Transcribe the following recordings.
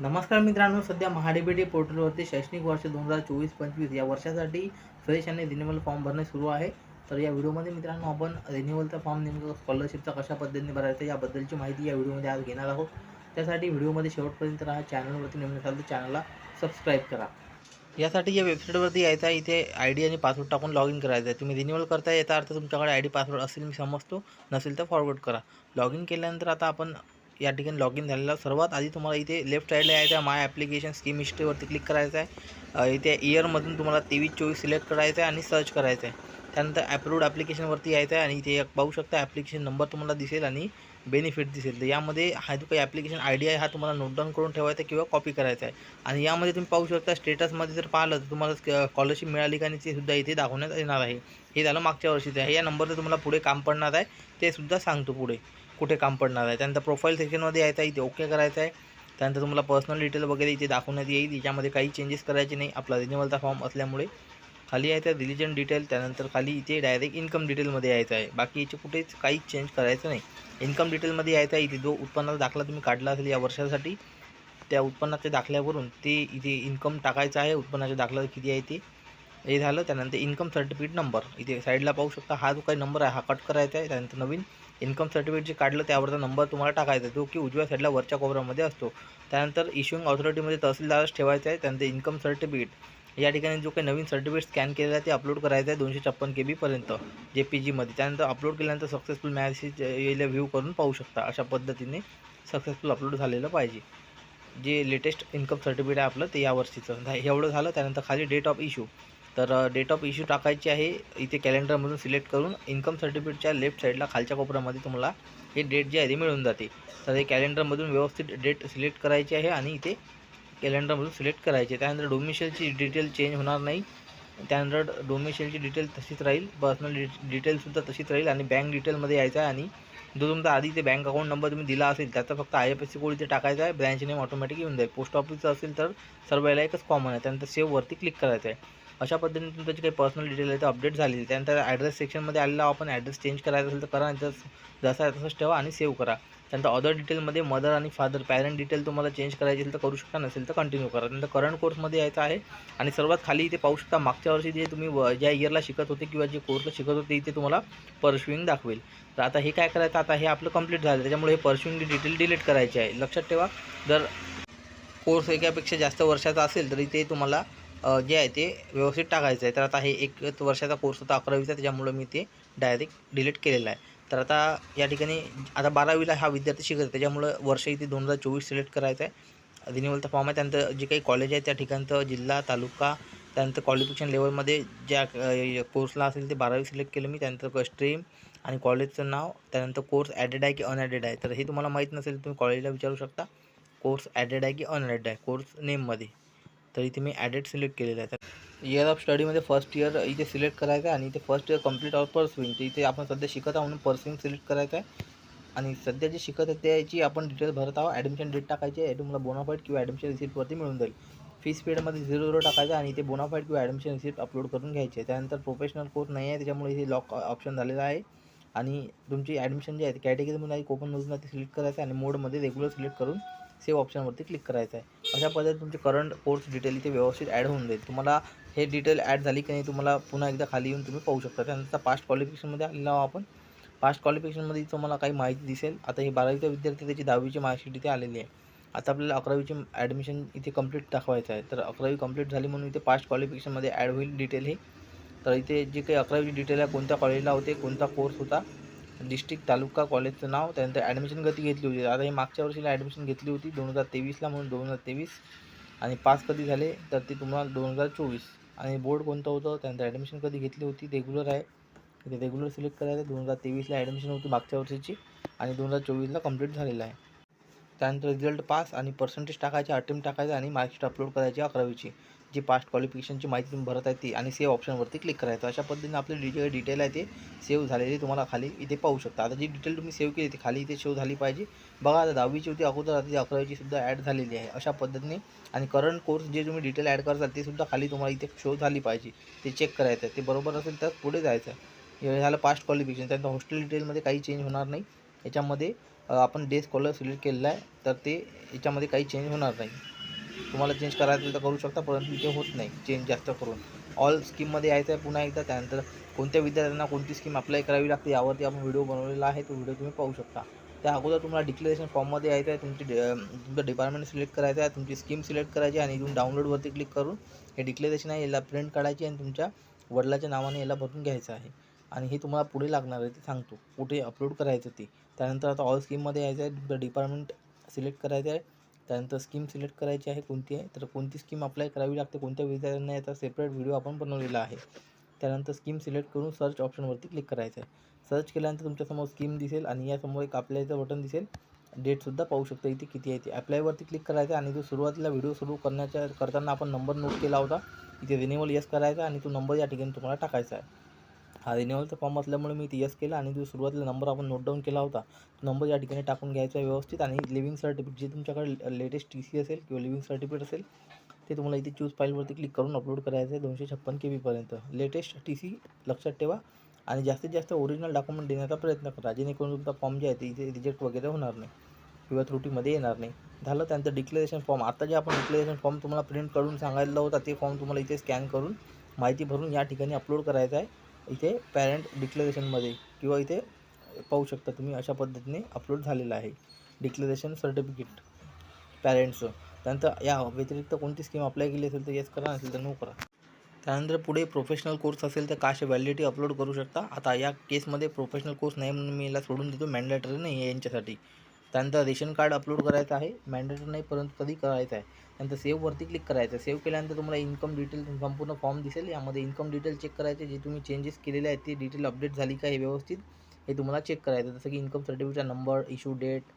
नमस्कार मित्रांनो सध्या महाडीबीटी पोर्टलवरती शैक्षणिक वर्ष दोन हजार चोवीस पंचवीस या वर्षासाठी फ्रेश आणि रिन्युअल फॉर्म भरणे सुरू आहे. तर या व्हिडिओमध्ये मित्रांनो आपण रिन्युअलचा फॉर्म नेमकं स्कॉलरशिपचा कशा पद्धतीने भरायचा याबद्दलची माहिती या व्हिडिओमध्ये आज घेणार आहोत. त्यासाठी व्हिडिओमध्ये शेवटपर्यंत राहा चॅनलवरती नेमून असाल तर चॅनलला सबस्क्राईब करा. यासाठी या वेबसाईटवरती यायचं आहे इथे आय डी आणि पासवर्ड टाकून लॉग इन करायचं आहे. तुम्ही रिन्युअल करता याचा अर्थ तुमच्याकडे आय डी पासवर्ड असेल मी समजतो नसेल तर फॉरवर्ड करा. लॉग इन केल्यानंतर आता आपण या ठिकाणी लॉग इन झालेला सर्वात आधी तुम्हाला इथे लेफ्ट साईडला यायचं आहे. माय ॲप्लिकेशन स्कीम हिस्ट्रीवरती क्लिक करायचं आहे. इथे इयरमधून तुम्हाला तेवीस चोवीस सिलेक्ट करायचं आहे आणि सर्च करायचं आहे. त्यानंतर ॲप्रूव्ड ॲप्लिकेशनवरती यायचं आहे आणि इथे पाहू शकता ॲप्लिकेशन नंबर तुम्हाला दिसेल आणि बेनिफिट दिसेल. तर यामध्ये हा जो काही ॲप्लिकेशन आय डी आहे हा तुम्हाला नोट डाऊन करून ठेवायचा आहे किंवा कॉपी करायचा आहे. आणि यामध्ये तुम्ही पाहू शकता स्टेटसमध्ये जर पाहिलं तर तुम्हाला स्कॉलरशिप मिळाली का नाही ते सुद्धा इथे दाखवण्यात येणार आहे. हे झालं मागच्या वर्षीचं आहे या नंबरचं तुम्हाला पुढे काम पडणार आहे. ते सुद्धा सांगतो पुढे. कुठे काम पडणार आहे. त्यानंतर प्रोफाईल सेक्शनमध्ये यायचं आहे इथे ओके करायचं आहे. त्यानंतर तुम्हाला पर्सनल डिटेल वगैरे इथे दाखवण्यात येईल. याच्यामध्ये काही चेंजेस करायचे नाही. आपला रिन्युअलचा फॉर्म असल्यामुळे खाली आहे आहे रिलिजन डिटेल त्यानंतर खाली इथे डायरेक्ट इन्कम डिटेलमध्ये यायचं आहे. बाकी याचे कुठेच काहीच चेंज करायचं नाही. इन्कम डिटेलमध्ये यायचं आहे इथे जो उत्पन्नाचा दाखला तुम्ही काढला असेल या वर्षासाठी त्या उत्पन्नाच्या दाखल्यावरून ते इथे इन्कम टाकायचं आहे. उत्पन्नाच्या दाखला किती आहे ते हे झालं त्यानंतर इन्कम सर्टिफिकेट नंबर इथे साईडला पाहू शकता हा जो काही नंबर आहे हा कट करायचा आहे. त्यानंतर नवीन इन्कम सर्टिफिकेट जे काढलं त्यावरचा नंबर तुम्हाला टाकायचा जो की उजव्या साईडला वरच्या कोपऱ्यामध्ये असतो. त्यानंतर इश्युइंग ऑथॉरिटीमध्ये तहसीलदारच ठेवायचा आहे त्यानंतर इन्कम सर्टिफिकेट या ठिकाणी जो काही नवीन सर्टिफिकेट स्कॅन केलेलं आहे ते अपलोड करायचं आहे दोनशे छप्पन के बीपर्यंत जे पी जीमध्ये त्यानंतर अपलोड केल्यानंतर सक्सेसफुल मॅसेज येईल व्ह्यू करून पाहू शकता. अशा पद्धतीने सक्सेसफुल अपलोड झालेलं पाहिजे. जे लेटेस्ट इन्कम सर्टिफिकेट आहे आपलं ते या वर्षीचं एवढं झालं त्यानंतर खाली डेट ऑफ इश्यू तर डेट ऑफ इश्यू टाकायची आहे. इथे कॅलेंडरमधून सिलेक्ट करून इन्कम सर्टिफिकेटच्या लेफ्ट साईडला खालच्या कोपऱ्यामध्ये तुम्हाला हे डेट जे आहे ते मिळून जाते. तर हे कॅलेंडरमधून व्यवस्थित डेट सिलेक्ट करायची आहे आणि इथे कॅलेंडरमधून सिलेक्ट करायचे त्यानंतर डोमिशेलची डिटेल चेंज होणार नाही. त्यानंतर डोमिशेलची डिटेल तशीच राहील. पर्सनल डि डिटेलसुद्धा तशीच राहील आणि बँक डिटेलमध्ये यायचं आहे आणि जो तुमचा आधी ते बँक अकाउंट नंबर तुम्ही दिला असेल त्याचा फक्त I F S C code इथे टाकायचा आहे. ब्रँच नेम ऑटोमॅटिक येऊन जाईल. पोस्ट ऑफिसचं असेल तर सर्व याला एकच कॉमन आहे. त्यानंतर सेव्हवरती क्लिक करायचं आहे. अशा पद्धतीने तुमचं जे काही पर्सनल डिटेल आहे ते अपडेट झालेली त्यानंतर ॲड्रेस सेक्शनमध्ये आलेला आपण ॲड्रेस चेंज करायचा असेल तर करा आणि तर जसा आहे तसंच ठेवा आणि सेव्ह करा. त्यानंतर अदर डिटेलमध्ये मदर आणि फादर पॅरेंट डिटेल तुम्हाला चेंज करायची असेल तर करू शकता नसेल तर कंटिन्यू करा. त्यानंतर करंट कोर्समध्ये यायचं आहे आणि सर्वात खाली इथे पाहू शकता मागच्या वर्षी जे तुम्ही व- ज्या इयरला शिकत होते किंवा जे कोर्सला शिकत होते इथे तुम्हाला परस्युईंग दाखवेल. तर आता हे काय करायचं? आता हे आपलं कंप्लीट झालं. त्याच्यामुळे हे परस्युईंग डिटेल डिलीट करायचे आहे. लक्षात ठेवा. जर कोर्स एकापेक्षा जास्त वर्षाचा असेल तर इथे तुम्हाला जे आहे ते व्यवस्थित टाकायचं आहे. तर आता हे एक वर्षाचा कोर्स होता अकरावीचा त्याच्यामुळं मी ते डायरेक्ट डिलीट केलेलं आहे. तर आता या ठिकाणी आता बारावीला हा विद्यार्थी शिकत आहे त्याच्यामुळं वर्ष इथे दोन हजार चोवीस सिलेक्ट करायचं आहे. रिन्युअलचा फॉर्म आहे त्यानंतर जे काही कॉलेज आहे त्या ठिकाणचं जिल्हा तालुका त्यानंतर क्वालिफिकेशन लेवलमध्ये ज्या कोर्सला असेल ते बारावी सिलेक्ट केलं मी त्यानंतर स्ट्रीम आणि कॉलेजचं नाव त्यानंतर कोर्स ॲडेड आहे की अनॲडेड आहे. तर हे तुम्हाला माहीत नसेल तुम्ही कॉलेजला विचारू शकता. कोर्स ॲडेड आहे की अनॲडेड आहे कोर्स नेममध्ये तर इथे मी ॲडेड सिलेक्ट केलेलं आहे. तर इयर ऑफ स्टडीमध्ये फर्स्ट इयर इथे सिलेक्ट करायचं आहे आणि इथे first year complete of pursuing तर इथे आपण सध्या शिकत आहोत म्हणून पर्सविंग सिलेक्ट करायचं आहे. आणि सध्या जे शिकत आहे त्याची आपण डिटेल भरत आहोत. ॲडमिशन डेट टाकायची आहे. तुम्हाला बोनाफाईट किंवा ॲडमिशन रिसिप्टवरती मिळून जाईल. फीस पेडमध्ये झिरो झिरो टाकायचं आणि इथे बोनाफाईट किंवा ॲडमिशन रिसिप्ट अपलोड करून घ्यायचे त्यानंतर प्रोफेशनल कोर्स नाही आहे. त्याच्यामुळे इथे लॉक ऑप्शन झालेला आहे. आणि तुमची ॲडमिशन जी आहे कॅटेगरीमध्ये आहे. कोपनमधून ते सिलेक्ट करायचं आहे. आणि मोडमध्ये रेग्युलर सिलेक्ट करून सेव्ह ऑप्शनवरती क्लिक करायचं आहे अशा पद्धतीने तुमचे करंट कोर्स डिटेल इथे व्यवस्थित ॲड होऊन जाईल. तुम्हाला हे डिटेल ॲड झाली की नाही तुम्हाला पुन्हा एकदा खाली येऊन तुम्ही पाहू शकता. त्यानंतर पास्ट क्वालिफिकेशनमध्ये आलेलो आहोत आपण. पास्ट क्वालिफिकेशनमध्ये तुम्हाला काही माहिती दिसेल. आता हे बारावीचा विद्यार्थी त्याची दहावीची मार्कशीट इथे आलेली आहे. आता आपल्याला अकरावीची ॲडमिशन इथे कंप्लीट दाखवायचं आहे. तर अकरावी कंप्लीट झाली म्हणून इथे पास्ट क्वालिफिकेशनमध्ये ॲड होईल डिटेल हे. तर इथे जे काही अकरावीची डिटेल आहे कोणत्या कॉलेजला होते कोणता कोर्स होता डिस्ट्रिक्ट तालुका कॉलेजचं नाव त्यानंतर ॲडमिशन कधी घेतली होती. आता हे मागच्या वर्षीला ॲडमिशन घेतली होती दोन हजार तेवीसला म्हणून दोन हजार तेवीस आणि पास कधी झाले तर ते तुम्हाला दोन हजार चोवीस. आणि बोर्ड कोणतं होतं? त्यानंतर ॲडमिशन कधी घेतली होती रेग्युलर आहे. इथे रेग्युलर सिलेक्ट करायचं दोन हजार तेवीसला ॲडमिशन होती मागच्या वर्षीची आणि दोन हजार चोवीसला कंप्लीट झालेलं आहे. त्यानंतर रिझल्ट पास आणि पर्सेंटेज टाकायचे अटेम्प्ट टाकायचं आणि मार्कशीट अपलोड करायची अकरावीची. जी पास्ट क्वालिफिकेशनची माहिती तुम्ही भरत आहे ती आणि सेव्ह ऑप्शनवरती क्लिक करायचं अशा पद्धतीने आपले जे डिटेल आहे ते सेव्ह झालेली तुम्हाला खाली इथे पाहू शकता. आता जी डिटेल तुम्ही सेव्ह केली ती खाली इथे शो झाली पाहिजे. बघा आता दहावीची होती अगोदर आता ती अकरावीची सुद्धा ॲड झालेली आहे. अशा पद्धतीने आणि करंट कोर्स जे तुम्ही डिटेल ॲड करताल ते सुद्धा खाली तुम्हाला इथे शो झाली पाहिजे. ते चेक करायचं आहे. ते बरोबर असेल तर पुढे जायचं हे झालं पास्ट क्वालिफिकेशन त्यानंतर हॉस्टेल डिटेलमध्ये काही चेंज होणार नाही. याच्यामध्ये आपण डे स्कॉलर सिलेक्ट केलेला आहे. तर ते याच्यामध्ये काही चेंज होणार नाही. तुम्हाला चेंज करायचं तर करू शकता परंतु इथे होत नाही. चेंज जास्त करून. ऑल स्कीममध्ये यायचं आहे पुन्हा एकदा. त्यानंतर कोणत्या विद्यार्थ्यांना कोणती स्कीम अप्लाय करावी लागते यावरती आपण व्हिडिओ बनवलेला आहे. तो व्हिडिओ तुम्ही पाहू शकता. त्या अगोदर तुम्हाला डिक्लेरेशन फॉर्ममध्ये यायचं आहे. तुमची तुमचं डिपार्टमेंट सिलेक्ट करायचं आहे. तुमची स्कीम सिलेक्ट करायची आणि इथून डाउनलोडवरती क्लिक करून हे डिक्लेरेशन आहे. याला प्रिंट काढायची आणि तुमच्या वडिलाच्या नावाने याला भरून घ्यायचं आहे. आणि हे तुम्हाला पुढे लागणार आहे. ते सांगतो. कुठे अपलोड करायचं ते. त्यानंतर आता ऑल स्कीममध्ये यायचं आहे. तुमचं डिपार्टमेंट सिलेक्ट करायचं आहे. त्यानंतर स्कीम सिलेक्ट करायची आहे कोणती आहे? तर कोणती स्कीम अप्लाय करावी लागते कोणत्या विद्यार्थ्यांना याचा सेपरेट व्हिडिओ आपण बनवलेला आहे? त्यानंतर स्कीम सिलेक्ट करून सर्च ऑप्शनवरती क्लिक करायचं आहे. सर्च केल्यानंतर तुमच्यासमोर स्कीम दिसेल आणि यासमोर एक अप्लायचं बटन दिसेल. डेटसुद्धा पाहू शकता इथे किती आहे ते. अप्लायवरती क्लिक करायचं आणि जो सुरुवातीला व्हिडिओ सुरू करण्याच्या करताना आपण नंबर नोट केला होता. इथे रिनेवल येस करायचा आणि तो नंबर या ठिकाणी तुम्हाला टाकायचा आहे. हा रिन्युअलचा फॉर्म असल्यामुळे मी ती यस केला आणि जो सुरुवातीला नंबर आपण नोट डाऊन केला होता. तो नंबर या ठिकाणी टाकून घ्यायचा आहे व्यवस्थित आणि लिव्हिंग सर्टिफिकेट जे तुमच्याकडे लेटेस्ट टी सी असेल किंवा लिव्हिंग सर्टिफिकेट असेल ते तुम्हाला इथे चूज फाईलवरती क्लिक करून अपलोड करायचं आहे दोनशे छप्पन के बीपर्यंत लेटेस्ट टी सी लक्षात ठेवा आणि जास्तीत जास्त ओरिजिनल डॉक्युमेंट देण्याचा प्रयत्न करा. जेणेकरून तुमचा फॉर्म जे आहे ते इथे रिजेक्ट वगैरे होणार नाही किंवा त्रुटीमध्ये येणार नाही. झालं त्यांचं डिक्लेरेशन फॉर्म आता जे आपण डिक्लेरेशन फॉर्म तुम्हाला प्रिंट करून सांगायला होता ते फॉर्म तुम्हाला इथे स्कॅन करून माहिती भरून या ठिकाणी अपलोड करायचं आहे. इथे पॅरेंट डिक्लेरेशनमध्ये किंवा इथे पाहू शकता तुम्ही अशा पद्धतीने अपलोड झालेलं आहे. डिक्लेरेशन सर्टिफिकेट पॅरेंट्सचं त्यानंतर या व्यतिरिक्त कोणती स्कीम अप्लाय केली असेल तर येस करा नसेल तर नो करा. त्यानंतर पुढे प्रोफेशनल कोर्स असेल तर काश व्हॅलिडिटी अपलोड करू शकता. आता या केसमध्ये प्रोफेशनल कोर्स नाही म्हणून मी याला सोडून देतो मॅन्डेटरी नाही आहे यांच्यासाठी. त्यानंतर रेशन कार्ड अपलोड करायचं आहे. मॅन्डेटरी नाही परंतु कधी करायचं आहे. त्यानंतर सेव्हवरती क्लिक करायचं. सेव्ह केल्यानंतर तुम्हाला इन्कम डिटेल संपूर्ण फॉर्म दिसेल. यामध्ये इन्कम डिटेल चेक करायचे. जे तुम्ही चेंजेस केलेले आहेत ते डिटेल अपडेट झाली का हे व्यवस्थित हे तुम्हाला चेक करायचं जसं की इन्कम सर्टिफिकेटचा नंबर इश्यू डेट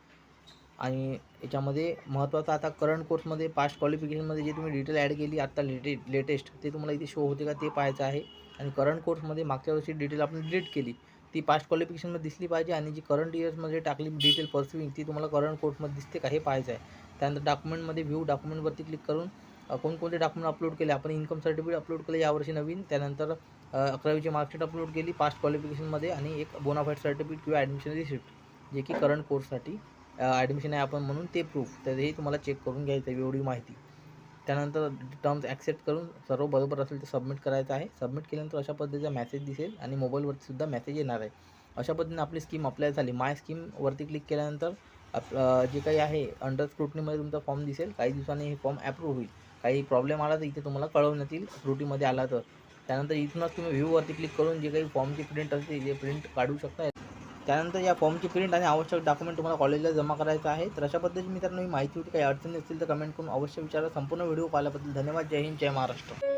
आणि याच्यामध्ये महत्त्वाचं आता करंट कोर्समध्ये पास्ट क्वालिफिकेशनमध्ये जे तुम्ही डिटेल ॲड केली आत्ता लेटे लेटेस्ट ते तुम्हाला इथे शो होते का ते पाहायचं आहे. आणि करंट कोर्समध्ये मागच्या वर्षी डिटेल आपण डिलीट केली. ती पास्ट क्वालिफिकेशनमध्ये दिसली पाहिजे आणि जी करंट इयर्समध्ये टाकली डिटेल पर्सिविंग ती तुम्हाला करंट कोर्टमध्ये दिसते का हे पाहायचं आहे. त्यानंतर डॉक्युमेंटमध्ये व्ह्यू डॉक्युमेंटवरती क्लिक करून कोणकोणते डॉक्युमेंट अपलोड केले? आपण इन्कम सर्टिफिकेट अपलोड केले यावर्षी नवीन. त्यानंतर अकरावीची मार्कशीट अपलोड केली पास्ट क्वालिफिकेशनमध्ये आणि एक बोनाफाईड सर्टिफिकेट किंवा ॲडमिशन रिसिप्ट जे की करंट कोर्ससाठी ॲडमिशन आहे आपण म्हणून ते प्रूफ तर हे तुम्हाला चेक करून घ्यायचं आहे एवढी माहिती. त्यानंतर टर्म्स ॲक्सेप्ट करून सर्व बरोबर असेल तर सबमिट करायचं आहे. सबमिट केल्यानंतर अशा पद्धतीचा मेसेज दिसेल आणि मोबाईलवरती सुद्धा मेसेज येणार आहे. अशा पद्धतीने आपली स्कीम अप्लाय झाली. माय स्कीमवरती क्लिक केल्यानंतर आप जे काही आहे अंडर स्क्रुटनीमध्ये तुमचा फॉर्म दिसेल. काही दिवसांनी हे फॉर्म ॲप्रूव्ह होईल. काही प्रॉब्लेम आला तर इथे तुम्हाला कळवण्यात येईल त्रुटीमध्ये आला तर. त्यानंतर इथूनच तुम्ही व्ह्यूवरती क्लिक करून जे काही फॉर्मची प्रिंट असते जे प्रिंट काढू शकता त्यानंतर या फॉर्मची प्रिंट आणि आवश्यक डॉक्युमेंट तुम्हाला कॉलेजला जमा करायचं आहे. तर अशा पद्धतीने मित्रांनो ही माहिती होती. काही अडचणी असतील तर कमेंट करून अवश्य विचारा. संपूर्ण व्हिडिओ पाहिल्याबद्दल धन्यवाद. जय हिंद जय महाराष्ट्र.